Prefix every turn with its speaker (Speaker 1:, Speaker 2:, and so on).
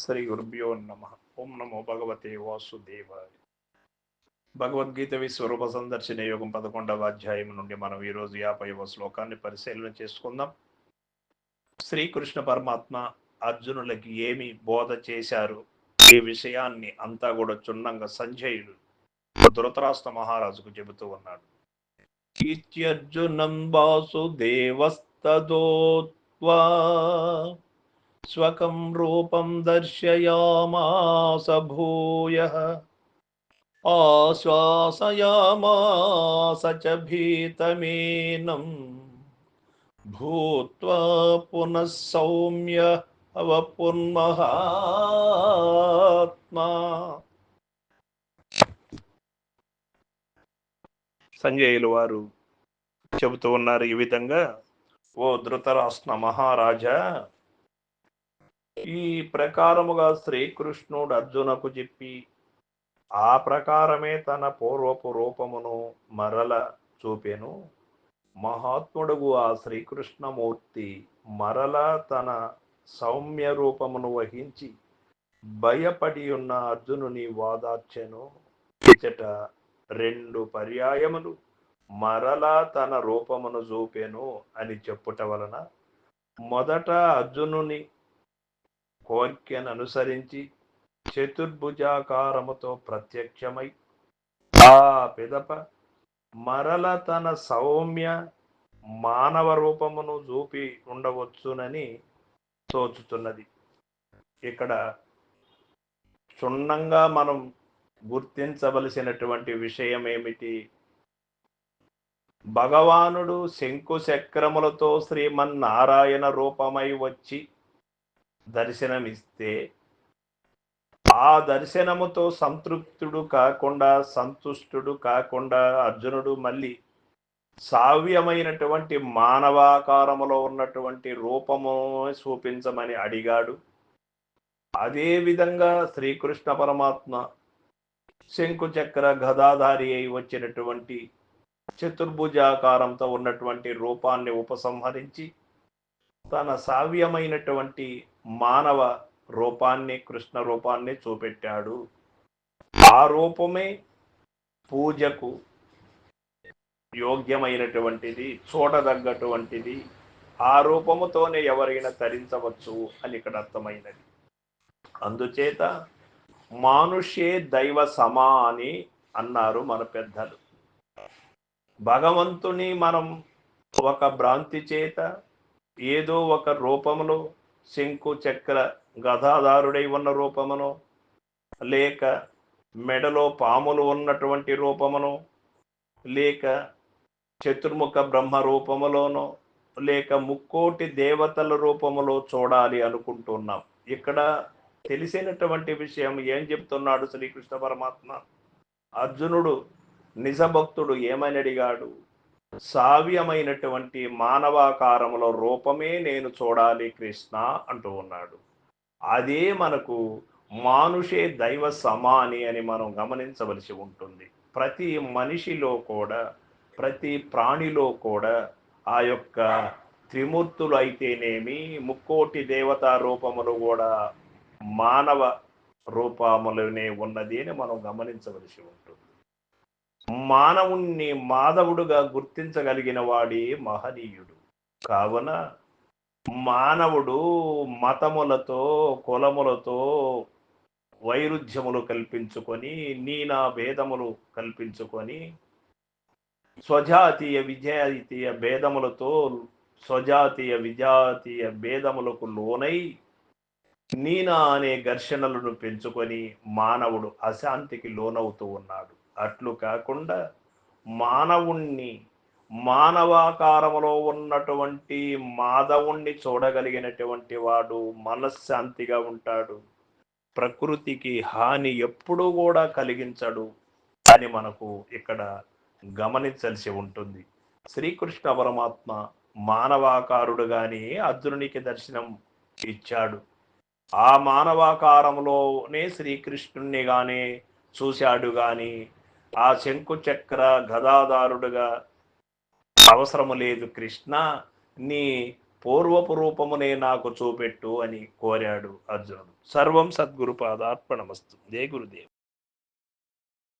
Speaker 1: శ్రీ గురుభ్యో నమ. ఓం నమో భగవతే వాసుదేవాయ. భగవద్గీత విశ్వరూప సందర్శన యోగం పదకొండవ అధ్యాయం నుండి మనం ఈరోజు యాభైవ శ్లోకాన్ని పరిశీలన చేసుకుందాం. శ్రీకృష్ణ పరమాత్మ అర్జునులకి ఏమి బోధ చేశారు? ఈ విషయాన్ని అంతా కూడా చున్నంగా సంజయుడు ధృతరాష్ట్ర మహారాజుకు చెబుతూ ఉన్నాడు. ఇత్యర్జునం వాసుదేవస్తదోత్వా స్వకం రూపం దర్శయామాస భూయ ఆశ్వాసయామాస చ భీతమేనం భూత్వా పునః సౌమ్య అవపుర్మహాత్మా సంజయులు వారు చెబుతూ ఉన్నారు ఈ విధంగా ఓ ధృతరాష్ట్ర మహారాజా ఈ ప్రకారముగా శ్రీకృష్ణుడు అర్జునకు చెప్పి ఆ ప్రకారమే తన పూర్వపు రూపమును మరల చూపెను. మహాత్ముడుగు ఆ శ్రీకృష్ణమూర్తి మరల తన సౌమ్య రూపమును వహించి భయపడి ఉన్న అర్జునుని వాదార్చెను. ఇచ్చట రెండు పర్యాయములు మరలా తన రూపమును చూపెను అని చెప్పుట వలన మొదట అర్జునుని కోర్కెను అనుసరించి చతుర్భుజాకారముతో ప్రత్యక్షమై ఆ పిదప మరల తన సౌమ్య మానవ రూపమును చూపి ఉండవచ్చునని తోచుతున్నది. ఇక్కడ క్షుణ్ణంగా మనం గుర్తించవలసినటువంటి విషయం ఏమిటి భగవానుడు శంకు చక్రములతో శ్రీమన్నారాయణ రూపమై వచ్చి దర్శనమిస్తే ఆ దర్శనముతో సంతృప్తుడు కాకుండా సంతుష్టుడు కాకుండా అర్జునుడు మళ్ళీ సావ్యమైనటువంటి మానవాకారములో ఉన్నటువంటి రూపము చూపించమని అడిగాడు. అదే విధంగా శ్రీకృష్ణ పరమాత్మ శంకుచక్ర గదాధారి అయి వచ్చినటువంటి చతుర్భుజాకారంతో ఉన్నటువంటి రూపాన్ని ఉపసంహరించి తన సావ్యమైనటువంటి మానవ రూపాన్ని కృష్ణ రూపాన్ని చూపెట్టాడు. ఆ రూపమే పూజకు యోగ్యమైనటువంటిది చూడదగ్గటువంటిది ఆ రూపముతోనే ఎవరైనా తరించవచ్చు అని ఇక్కడ అర్థమైనది. అందుచేత మానుష్యే దైవ సమా అని అన్నారు మన పెద్దలు. భగవంతుని మనం ఒక భ్రాంతి చేత ఏదో ఒక రూపములో శంకు చక్ర గదాధారుడై ఉన్న రూపమును లేక మెడలో పాములు ఉన్నటువంటి రూపమును లేక చతుర్ముఖ బ్రహ్మ రూపములోనో లేక ముక్కోటి దేవతల రూపములో చూడాలి అనుకుంటున్నాం. ఇక్కడ తెలిసినటువంటి విషయం ఏం చెప్తున్నాడు శ్రీకృష్ణ పరమాత్మ? అర్జునుడు నిజభక్తుడు ఏమని అడిగాడు? సావ్యమైనటువంటి మానవాకారములో రూపమే నేను చూడాలి కృష్ణ అంటూ ఉన్నాడు. అదే మనకు మానుషే దైవ సమాని అని మనం గమనించవలసి ఉంటుంది. ప్రతి మనిషిలో కూడా ప్రతి ప్రాణిలో కూడా ఆ యొక్క త్రిమూర్తులు అయితేనేమి ముక్కోటి దేవతా రూపములు కూడా మానవ రూపములనే ఉన్నది అని మనం గమనించవలసి ఉంటుంది. మానవుణ్ణి మాధవుడుగా గుర్తించగలిగిన వాడి మహనీయుడు. కావున మానవుడు మతములతో కులములతో వైరుధ్యములు కల్పించుకొని నీనా భేదములు కల్పించుకొని స్వజాతీయ విజాతీయ భేదములతో స్వజాతీయ విజాతీయ భేదములకు లోనై నీనా అనే ఘర్షణలను పెంచుకొని మానవుడు అశాంతికి లోనవుతూ ఉన్నాడు. అట్లు కాకుండా మానవుణ్ణి మానవాకారములో ఉన్నటువంటి మాధవుణ్ణి చూడగలిగినటువంటి వాడు మనశ్శాంతిగా ఉంటాడు. ప్రకృతికి హాని ఎప్పుడూ కూడా కలిగించడు అని మనకు ఇక్కడ గమనించాల్సి ఉంటుంది. శ్రీకృష్ణ పరమాత్మ మానవాకారుడుగానే అర్జునునికి దర్శనం ఇచ్చాడు. ఆ మానవాకారంలోనే శ్రీకృష్ణుణ్ణి గానే చూశాడు కానీ ఆ శంకు చక్ర గదాదారుడుగా అవసరము లేదు కృష్ణ నీ పూర్వపు రూపమునే నాకు చూపెట్టు అని కోరాడు అర్జునుడు. సర్వం సద్గురు పాదార్పణమస్తు. జయ గురుదేవ్.